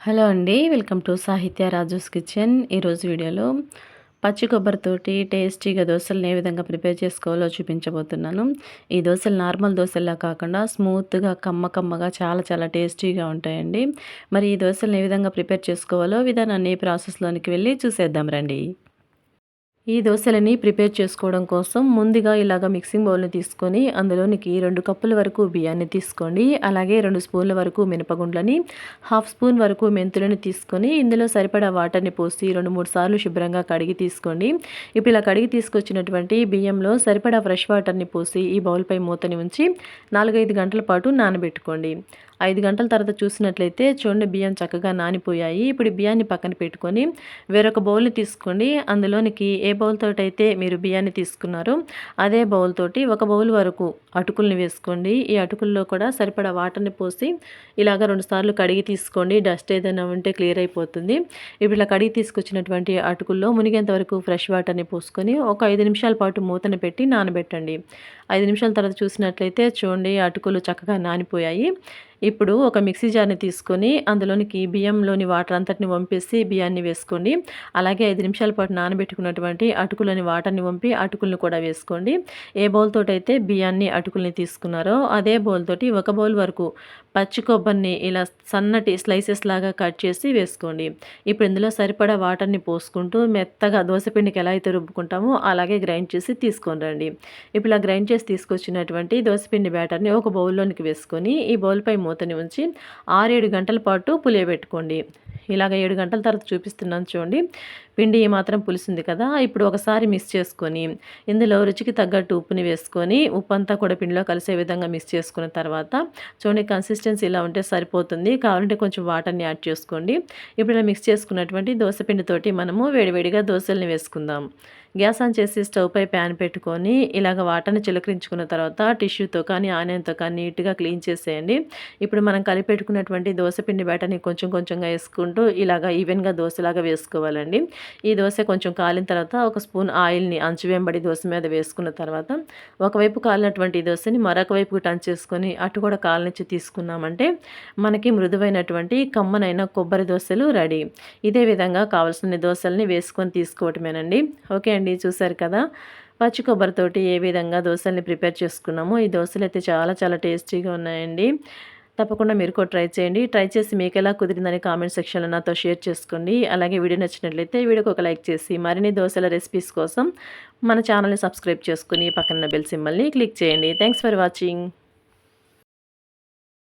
Hello అండి welcome to సాహిత్య Raju's kitchen. ఈరోజు వీడియోలో పచ్చి కొబ్బరితోటి టేస్టీగా దోశలను ఏ విధంగా ప్రిపేర్ చేసుకోవాలో చూపించబోతున్నాను. ఈ దోశలు నార్మల్ దోశల్లా కాకుండా స్మూత్గా కమ్మ కమ్మగా చాలా చాలా టేస్టీగా ఉంటాయండి. మరి ఈ దోశలను ఏ విధంగా ప్రిపేర్ చేసుకోవాలో విధానాన్ని ప్రాసెస్లోనికి వెళ్ళి చూసేద్దాం రండి. ఈ దోశలని ప్రిపేర్ చేసుకోవడం కోసం ముందుగా ఇలాగ మిక్సింగ్ బౌల్ని తీసుకొని అందులోనికి రెండు కప్పుల వరకు బియ్యాన్ని తీసుకోండి. అలాగే రెండు స్పూన్ల వరకు మినపగుండ్లని హాఫ్ స్పూన్ వరకు మెంతులని తీసుకొని ఇందులో సరిపడా వాటర్ని పోసి రెండు మూడు సార్లు శుభ్రంగా కడిగి తీసుకోండి. ఇప్పుడు ఇలా కడిగి తీసుకొచ్చినటువంటి బియ్యంలో సరిపడా ఫ్రెష్ వాటర్ని పోసి ఈ బౌల్పై మూతని ఉంచి నాలుగైదు గంటల పాటు నానబెట్టుకోండి. ఐదు గంటల తర్వాత చూసినట్లయితే చూడండి బియ్యం చక్కగా నానిపోయాయి. ఇప్పుడు బియ్యాన్ని పక్కన పెట్టుకొని వేరొక బౌల్ని తీసుకోండి అందులోనికి ఏ బౌల్ అయితే మీరు బియ్యాన్ని తీసుకున్నారో అదే బౌల్ తోటి ఒక బౌల్ వరకు అటుకుల్ని వేసుకోండి. ఈ అటుకుల్లో కూడా సరిపడా వాటర్ని పోసి ఇలాగ రెండు సార్లు కడిగి తీసుకోండి. డస్ట్ ఏదైనా ఉంటే క్లియర్ అయిపోతుంది. ఇప్పుడు ఇలా కడిగి తీసుకొచ్చినటువంటి అటుకుల్లో మునిగేంత వరకు ఫ్రెష్ వాటర్ని పోసుకొని ఒక ఐదు నిమిషాల పాటు మూతను పెట్టి నానబెట్టండి. ఐదు నిమిషాల తర్వాత చూసినట్లయితే చూడండి అటుకులు చక్కగా నానిపోయాయి. ఇప్పుడు ఒక మిక్సీ జార్ని తీసుకొని అందులోనికి బియ్యంలోని వాటర్ అంతటిని వంపేసి బియ్యాన్ని వేసుకోండి. అలాగే ఐదు నిమిషాల పాటు నానబెట్టుకున్నటువంటి అటుకులని వాటర్ని వంపి అటుకులను కూడా వేసుకోండి. ఏ బౌల్ తోటి అయితే బియ్యాన్ని అటుకుల్ని తీసుకున్నారో అదే బౌల్ తోటి ఒక బౌల్ వరకు పచ్చి కొబ్బరిని ఇలా సన్నటి స్లైసెస్ లాగా కట్ చేసి వేసుకోండి. ఇప్పుడు ఇందులో సరిపడా వాటర్ని పోసుకుంటూ మెత్తగా దోశపిండికి ఎలా అయితే రుబ్బుకుంటామో అలాగే గ్రైండ్ చేసి తీసుకొని రండి. ఇప్పుడు ఇలా గ్రైండ్ చేసి తీసుకొచ్చినటువంటి దోసపిండి బ్యాటర్ని ఒక బౌల్లోనికి వేసుకొని ఈ బౌల్పై మూతని ఉంచి ఆరేడు గంటల పాటు పులియబెట్టుకోండి. ఇలాగ ఏడు గంటల తర్వాత చూపిస్తున్నాను చూడండి. పిండి మాత్రం పులిసింది కదా ఇప్పుడు ఒకసారి మిక్స్ చేసుకొని ఇందులో రుచికి తగ్గట్టు ఉప్పుని వేసుకొని ఉప్పు అంతా కూడా పిండిలో కలిసే విధంగా మిక్స్ చేసుకున్న తర్వాత చూడండి కన్సిస్టెన్సీ ఇలా ఉంటే సరిపోతుంది. కావాలంటే కొంచెం వాటర్ని యాడ్ చేసుకోండి. ఇప్పుడు ఇలా మిక్స్ చేసుకున్నటువంటి దోశ పిండితోటి మనము వేడివేడిగా దోశల్ని వేసుకుందాం. గ్యాస్ ఆన్ చేసి స్టవ్ పై ప్యాన్ పెట్టుకొని ఇలాగ వాటర్ని చిలకరించుకున్న తర్వాత టిష్యూతో కానీ ఆనియన్తో కానీ నీట్గా క్లీన్ చేసేయండి. ఇప్పుడు మనం కలిపెట్టుకున్నటువంటి దోశపిండి బ్యాటర్ని కొంచెం కొంచెంగా వేసుకుంటూ ఇలాగ ఈవెన్గా దోశలాగా వేసుకోవాలండి. ఈ దోశ కొంచెం కాలిన తర్వాత ఒక స్పూన్ ఆయిల్ని అంచు వెంబడి దోశ మీద వేసుకున్న తర్వాత ఒకవైపు కాలినటువంటి దోశని మరొక వైపుకి టంచ్ చేసుకొని అటు కూడా కాలనిచ్చి తీసుకున్నామంటే మనకి మృదువైనటువంటి కమ్మనైన కొబ్బరి దోశలు రెడీ. ఇదే విధంగా కావాల్సిన దోశల్ని వేసుకొని తీసుకోవటమేనండి. ఓకే అండి చూసారు కదా? పచ్చి కొబ్బరితోటి ఏ విధంగా దోశల్ని ప్రిపేర్ చేసుకున్నామో ఈ దోశలు అయితే చాలా చాలా టేస్టీగా ఉన్నాయండి. తప్పకుండా మీరు కూడా ట్రై చేయండి. ట్రై చేసి మీకు ఎలా కుదిరిందని కామెంట్ సెక్షన్లో నాతో షేర్ చేసుకోండి. అలాగే వీడియో నచ్చినట్లయితే వీడియోకి ఒక లైక్ చేసి మరిన్ని దోశల రెసిపీస్ కోసం మన ఛానల్ని సబ్స్క్రైబ్ చేసుకుని పక్కన బెల్ సింబల్ని క్లిక్ చేయండి. Thanks for watching